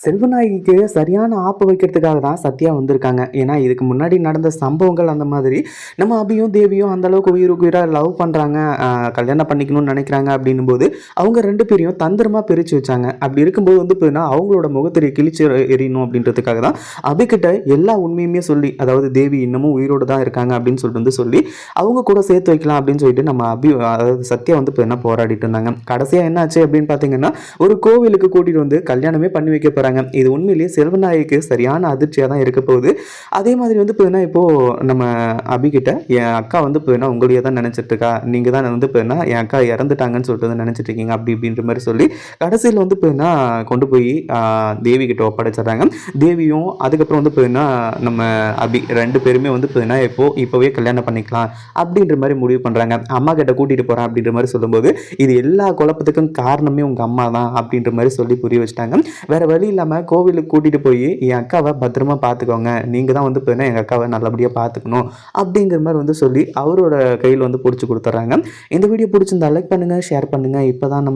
செல்வநாயகிக்கு சரியான ஆப்பு வைக்கிறதுக்காக தான் சத்யா வந்திருக்காங்க. ஏன்னா இதுக்கு முன்னாடி நடந்த சம்பவங்கள் அந்த மாதிரி நம்ம அபியும் தேவியும் அந்தளவுக்கு உயிருக்கு உயிராக லவ் பண்ணுறாங்க கல்யாணம் பண்ணிக்கணும்னு நினைக்கிறாங்க அப்படின்னும் போது அவங்க ரெண்டு பேரையும் தந்திரமாக பிரித்து வச்சாங்க. அப்படி இருக்கும்போது வந்து பார்த்தீங்கன்னா அவங்களோட முகத்திரை கிழிச்சு எறியணும் அப்படின்றதுக்காக தான் அபிக்கிட்ட எல்லா உண்மையுமே சொல்லி அதாவது தேவி இன்னமும் உயிரோடு தான் இருக்காங்க அப்படின்னு சொல்லிட்டு வந்து சொல்லி அவங்க கூட சேர்த்து வைக்கலாம் அப்படின்னு சொல்லிட்டு நம்ம அபி அதாவது சத்யா வந்து பார்த்தீங்கன்னா போராடிட்டு இருந்தாங்க. கடைசியாக என்னாச்சு அப்படின்னு பார்த்தீங்கன்னா ஒரு கோவிலுக்கு கூட்டிகிட்டு வந்து கல்யாணமே பண்ணி வைக்க வராங்க இது உண்மையிலேயே செல்வநாயகிக்கு சரியான அதிர்ச்சியாக தான் இருக்க போகுது. அதே மாதிரி வந்து பார்த்தீங்கன்னா இப்போது நம்ம அபிகிட்ட என் அக்கா வந்து பார்த்தீங்கன்னா உங்களையே தான் நினச்சிட்டு இருக்கா? நீங்கள் தான் வந்து பார்த்தீங்கன்னா என் அக்கா இறந்துட்டாங்கன்னு சொல்லிட்டு வந்து நினச்சிட்டு இருக்கீங்க அப்படி இப்படின்ற மாதிரி சொல்லி கடைசியில் வந்து பார்த்தீங்கன்னா கொண்டு போய் தேவி கிட்ட ஒப்படைச்சிடுறாங்க. தேவியும் அதுக்கப்புறம் வந்து பார்த்தீங்கன்னா நம்ம அபி ரெண்டு பேருமே வந்து பார்த்தீங்கன்னா இப்போ இப்போவே கல்யாணம் பண்ணிக்கலாம் அப்படின்ற மாதிரி முடிவு பண்ணுறாங்க அம்மா கிட்ட கூட்டிகிட்டு போகிறேன் அப்படின்ற மாதிரி சொல்லும்போது இது எல்லா குழப்பத்துக்கும் காரணமே உங்கள் அம்மா தான் அப்படின்ற மாதிரி சொல்லி புரிய வச்சுட்டாங்க. வேறு வழி இல்லாமல் கோவிலுக்கு கூட்டிகிட்டு போய் என் அக்காவை பத்திரமா பார்த்துக்கோங்க நீங்கள் தான் வந்து பார்த்தீங்கன்னா எங்கள் அக்காவை நல்லபடியாக பார்த்துக்கணும் அப்படிங்கிற மாதிரி வந்து சொல்லி அவரோட கையில் வந்து பிடிச்சி கொடுத்துட்றாங்க இந்த வீடியோ பிடிச்சிருந்தா லைக் பண்ணுங்கள் ஷேர் பண்ணுங்கள் இப்போ தான் நம்ம